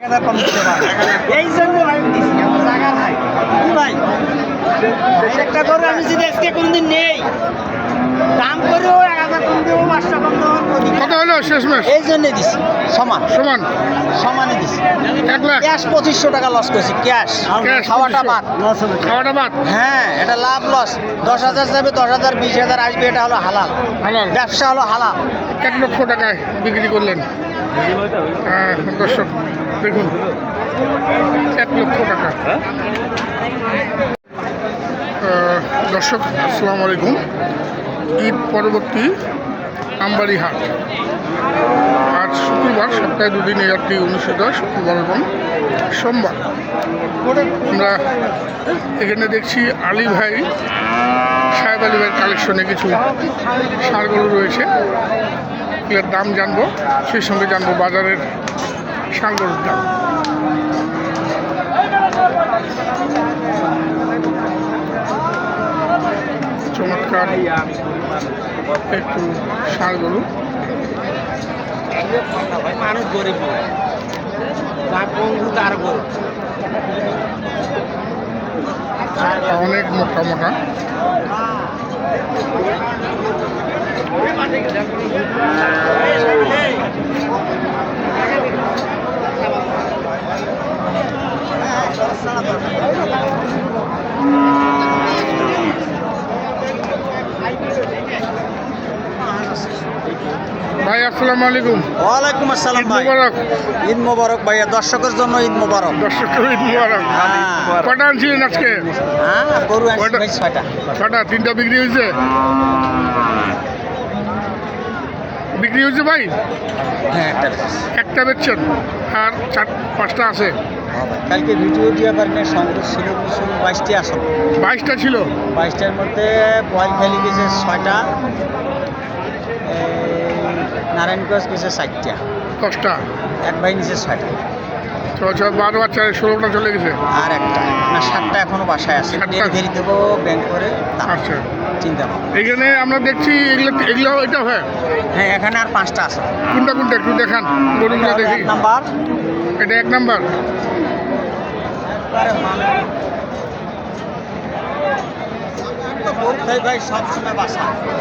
এই জন্য আমি দিছি আমার জায়গা নাই ভাই একটা গরু আমি যদি আজকে কোনদিন নেই দাম করেও এক হাজার কম দেবো পাঁচটা কম কত হলো শেষমেশ এই জন্য দিছি সমান। সমান। সমানই দিছি এক লাখ। ক্যাশ পঁচিশশো। টাকা লস করেছি ক্যাশ খাওয়াটা বাদ। খাওয়াটা বাদ হ্যাঁ এটা লাভ লস দশ হাজার যাবে দশ হাজার বিশ হাজার আসবে এটা হলো হালাল। হালাল ব্যবসা হলো হালাল। এক লক্ষ টাকায় বিক্রি করলেন। হ্যাঁ দর্শক। দেখুন, এক লক্ষ টাকা। দর্শক, আসসালামু আলাইকুম। ঈদ পরবর্তী আমবাড়ি হাট আজ শুক্রবার, সপ্তাহে দুদিন এই হাটটি অনুষ্ঠিত হয়, শুক্রবার এবং সোমবার। আমরা এখানে দেখছি আলী ভাই, সাহেব আলী ভাইয়ের কালেকশনে কিছু সারগুলো রয়েছে। এগুলোর দাম জানব, সেই সঙ্গে জানব বাজারের দাম চমৎকার একটু সার গরু। মানুষ গরিব তার গরু। অনেক মোটা মোটা। ভাই আসসালামু আলাইকুম। ওয়ালাইকুম আসসালাম ঈদ ভাই। মুবারক। ঈদ মোবারক ভাইয়া দর্শকের জন্য ঈদ মোবারক। দর্শক ঈদ মুবারক। হ্যাঁ। কটা আনছিলেন আজকে? হ্যাঁ গরু আনছি ছয়টা। ছটা তিনটা বিক্রি হয়েছে? বিক্রি হয়েছে ভাই? হ্যাঁ একটা। বেচছেন। আর চার পাঁচটা আছে। কালকে ভিডিও দিয়ে পারেন সংগ্রহ ছিল কিছু বাইশটি আসল বাইশটা ছিল? বাইশটার মধ্যে বয়েল ফেলি গেছে ছয়টা নারায়ণগঞ্জ গেছে চারটা দশটা? এক নিচে ছয়টা। ছ ছ বারো বাচ্চা ষোলোটা চলে গেছে? আর একটা না সাতটা এখনও বাসায় আছে? ডেলিভারি দেবো ব্যাংক করে আচ্ছা। চিন্তা ভাবনা। এখানে আমরা দেখছি এগুলো এগুলো এটা হয়। হ্যাঁ এখানে আর পাঁচটা আছে। কোনটা কোনটা? একটু দেখান গরুগুলো দেখি। এক নাম্বার। এটা এক নাম্বার?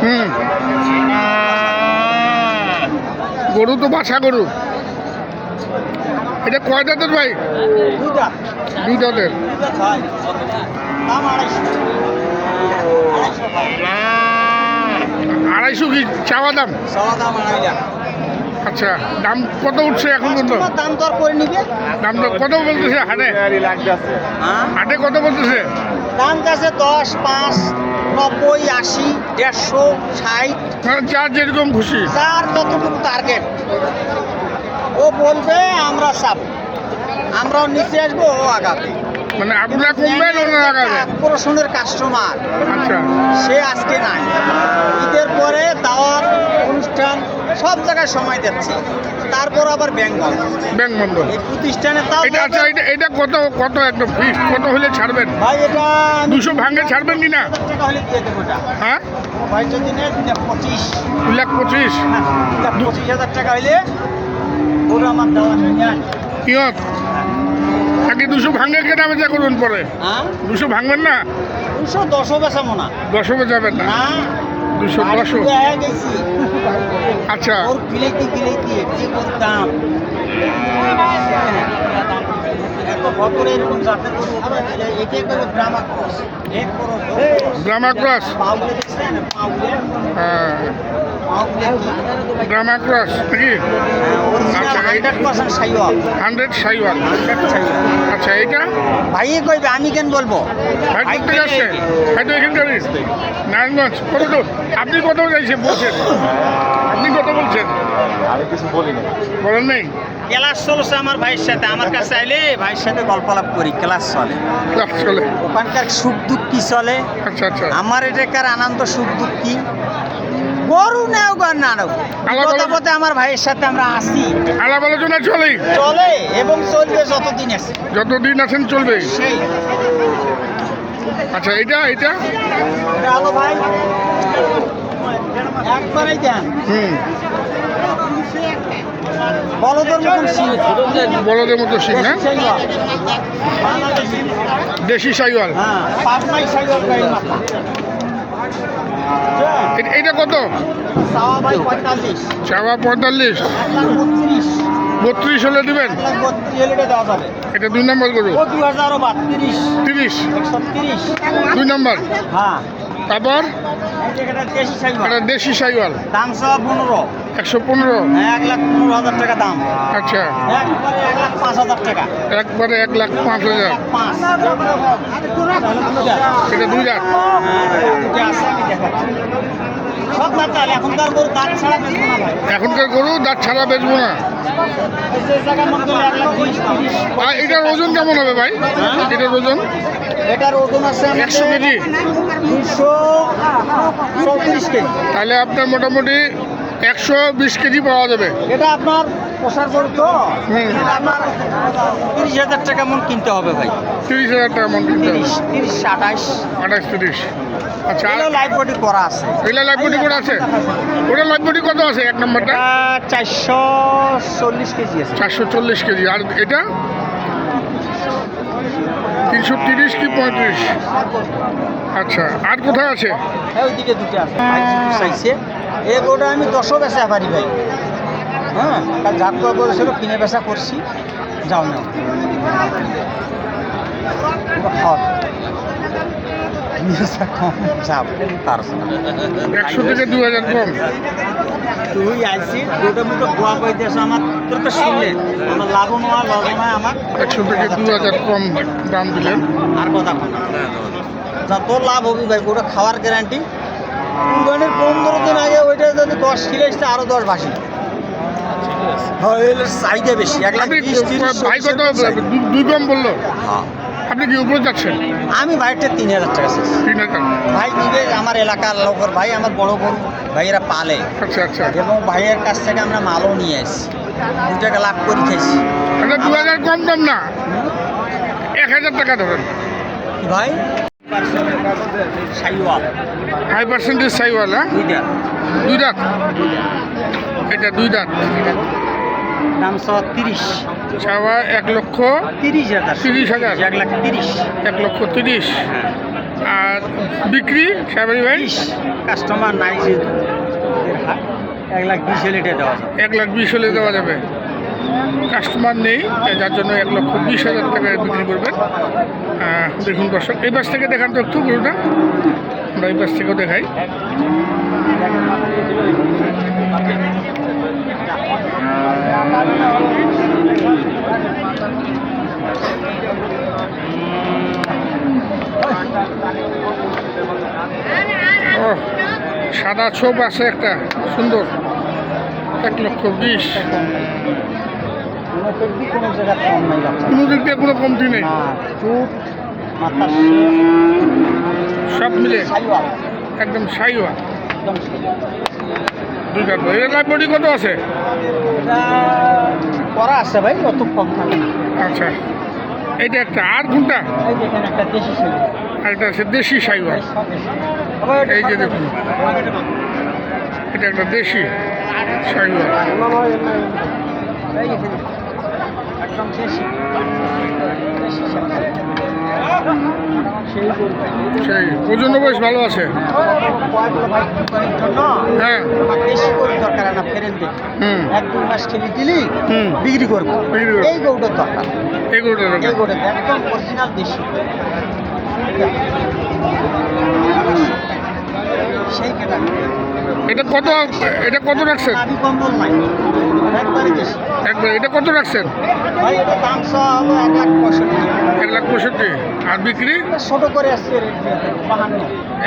হুম। গরু তো বাসা গরু। এটা কয় দাঁতের ভাই? দুই দাঁতের। দাম আড়াইশো। আড়াইশো কি চাওয়া দাম? সবার দাম আড়াই লাখ। আচ্ছা দাম কত উঠছে এখন পর্যন্ত? দাম দর করে নিবে। দাম তো কত বলতেছে হাটে? হ্যাঁ? হাটে কত বলতেছে? দাম কাছে দশ পাঁচ নব্বই আশি দেড়শো ষাট। মানে যার যেরকম খুশি। যার যতটুকু টার্গেট ও বলবে আমরা চাপ। আমরাও নিচে আসব ও আগাবে। মানে আপনারা কমবেন ওনারা আগাবে প্রশ্নের কাস্টমার আচ্ছা। সে আজকে নাই। ঈদের পরে দাওয়াত অনুষ্ঠান সব জায়গায় সময় দিচ্ছে। তারপর আবার ব্যাংক বন্ধ। এই প্রতিষ্ঠানে তাও এটা আচ্ছা এটা এটা কত কত একদম ফিক্স কত হলে ছাড়বেন? ভাই এটা আমি দুশো ভাঙে ছাড়বেন কি না? হলে দিয়ে দেবো এটা। হ্যাঁ? ভাই যদি লাখ পঁচিশ। দু লাখ পঁচিশ? হ্যাঁ, দুই লাখ পঁচিশ হাজার টাকা হইলে ওরা আমার দেওয়া নেন কিয়ত? নাকি দুশো ভাঙে কেনা বেচা করুন পরে? হ্যাঁ? দুশো ভাঙবেন না? দুশো দশও বেচা মনে হয়। দশও বেচাবেন না? না। দুশো দশও? আচ্ছা। ব্রাহ্মা ক্রস হ্যাঁ। ব্রাহ্মা ক্রস নাকি? আচ্ছা, hundred percent Sahiwal. Hundred Sahiwal. আচ্ছা এইটা? ভাই কইবে আমি কেন বলব? যাচ্ছে ভাই তো এখানকারই নারায়ণগঞ্জ কত দূর? আপনি কত যাইছে বলছেন? আপনি কত বলছেন? আমি কিছু বলিনি বলেন নেই? ক্লাস চলছে আমার ভাইয়ের সাথে। আমার কাছে আইলে ভাইয়ের সাথে গল্প আলাপ করি ক্লাস চলে। ক্লাস চলে। ওখানকার সুখ দুঃখ কি চলে। আচ্ছা আচ্ছা। আমার এটাকার আনন্দ সুখ দুঃখ কি গরু নেও গর না নেও পথে আমার ভাইয়ের সাথে আমরা আসি। আলাপ আলোচনা চলেই চলে। এবং চলবে যতদিন আছে। যতদিন আছেন চলবে। সেই। আচ্ছা এটা এটা? হলো ভাই। একবারেই দেন। হুম। বলদের মতন সিং। বড়দের মতো সিং না? দেশি সাইওয়াল। হ্যাঁ পাবনাই এ- এটা কত? চাওয়া পঁয়তাল্লিশ। বত্রিশ হলে দিবেন? এটা দুই নম্বর গরু। তিরিশ। দুই নম্বর। তারপর? দেশি সাইওয়াল। দাম সব পনেরো একশো পনেরো। এক লাখ পনেরো হাজার টাকা দাম আচ্ছা। একবারে এক লাখ পাঁচ হাজার। টাকা একবারে এক লাখ পাঁচ হাজার পাঁচ এটা দুই লাখ হ্যাঁ, দুইটা আছে, আমি দেখাচ্ছি। সব দাঁত তাহলে এখনকার গরু দাঁত ছাড়া বেচবো না এটার ওজন কেমন হবে ভাই? এটার ওজন? এটার ওজন আছে একশো কেজি। দুশো চৌত্রিশ কেজি। তাহলে আপনার মোটামুটি একশো বিশ কেজি পাওয়া যাবে। এটা আপনার প্রসার গরু তো? আপনার তিরিশ হাজার টাকা মন কিনতে হবে ভাই। তিরিশ হাজার টাকা মন কিনতে হবে। তিরিশ তিরিশ আঠাশ। আঠাশ তিরিশ। আচ্ছা বডি করা আছে। এগুলা লাইফ বডি করে আছে? ওটা লাইফ বডি কত আছে? এক নম্বরটা? চারশো চল্লিশ কেজি আছে। চারশো চল্লিশ কেজি। আর এটা? তিনশো তিরিশ কি পঁয়ত্রিশ? আচ্ছা আর কোথায় আছে? হ্যাঁ ওইদিকে দুটো আছে। এই গরুটা আমি দশও বেচা পারি ভাই। হ্যাঁ কাল ঝাপটা করেছিল কিনে বেচা করছি যাও না ওটা খাওয়া বেচা কম যাব পারছ না একশো থেকে দু হাজার কম। তুই আইসি দুটো মুটো গোয়া পাইতেছ আমার তোর তো শুনলে। আমার লাভও নয় লস নয় আমার। একশো থেকে দু হাজার কম দাম দিলেন। আর কথা লাভ হবে ভাই ওটা খাওয়ার গ্যারান্টি কুরবানির পনেরো দিন আগে ওইটা যদি দশ কিলো এসছে আরও দশ বাসি। হ্যাঁ এর চাহিদা বেশি। এক লাখ বিশ তিরিশ ভাই দু- দুই কম বলল? হ্যাঁ। আপনি কি উপরে যাচ্ছেন? আমি ভাইটা তিন হাজার টাকা তিন হাজার ভাই নিবে আমার এলাকার লোকের ভাই আমার বড় বড় ভাইয়েরা পালে। আচ্ছা আচ্ছা। এবং ভাইয়ের কাছ থেকে আমরা মালও নিয়ে আসি দু টাকা লাভ করে খাইছি। আচ্ছা দু হাজার কম দাম না? এক হাজার টাকা ধরেন। ভাই? হাই পার্সেন্টেজ সাইওয়াল হ্যাঁ দুই দাঁত। এটা দুই দাঁত। দাম তিরিশ। চাওয়া এক লক্ষ তিরিশ হাজার। তিরিশ হাজার। এক লাখ তিরিশ। এক লক্ষ তিরিশ। আর বিক্রি সাহেবারি ভাই? কাস্টমার নাই যে এক লাখ বিশ হলে এটা দেওয়া যাবে। এক লাখ বিশ হলে দেওয়া যাবে। কাস্টমার নেই, যার জন্য এক লক্ষ বিশ হাজার টাকায় বিক্রি করবেন। দেখুন দর্শক, এই পাশ থেকে দেখান তো একটু গরুটা। আমরা এই পাশ থেকেও দেখাই। সাদা ছোপ আছে একটা, সুন্দর। এক লক্ষ বিশ। কোনো ব্যক্তি কোনো জায়গায় কম নাই বাচ্চা কোনো দিক দিয়ে কোনো কমতি নেই। চুপ সব মিলে। একদম সাইওয়া একদম দুইটা এর লাইফ বডি কত আছে? করা আছে ভাই অত কম থাকে আচ্ছা। এইটা একটা আর কোনটা? একটা দেশি আর এটা আছে দেশি সাইওয়াল। এই যে দেখুন। এটা একটা দেশি সাইওয়াল। একদম। সেই। ওজন বেশ ভালো আছে হ্যাঁ দেশি গরু দরকার না ফেরেন দে হুম এক দুই মাস খেলে দিলি। বিক্রি করব। এই গরুটার দরকার এই দেখেন গরুটা একদম অরিজিনাল দেশি সেই এটা কত এটা কত রাখছেন? একবারে এটা কত রাখছেন? এক লাখ পঁয়ষট্টি। আর বিক্রি? ছোট করে আসছে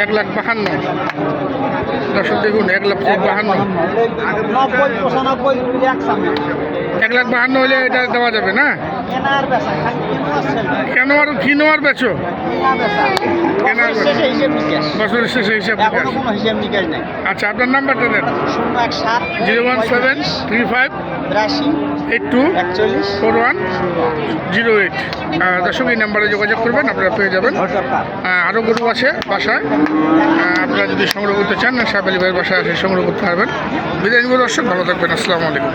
এক লাখ বাহান্ন। দশ দেখুন এক লাখ বাহান্ন। নব্বই পঁচানব্বই এক সামনে এক লাখ বাহান্ন হলে এটা দেওয়া যাবে না? কেনা না। কেন আর বেচো? বছরের শেষে হিসেব আচ্ছা আপনার নাম্বারটা দেন। Zero one seven three five eight two four one zero eight. দর্শক এই নাম্বারে যোগাযোগ করবেন আপনারা পেয়ে যাবেন। আরও গরু আছে বাসায়। আপনারা যদি সংগ্রহ করতে চান সাহেব আলী ভাইয়ের বাসায় এসে সংগ্রহ করতে পারবেন। বিদায় নিব দর্শক ভালো থাকবেন। আসসালামু আলাইকুম।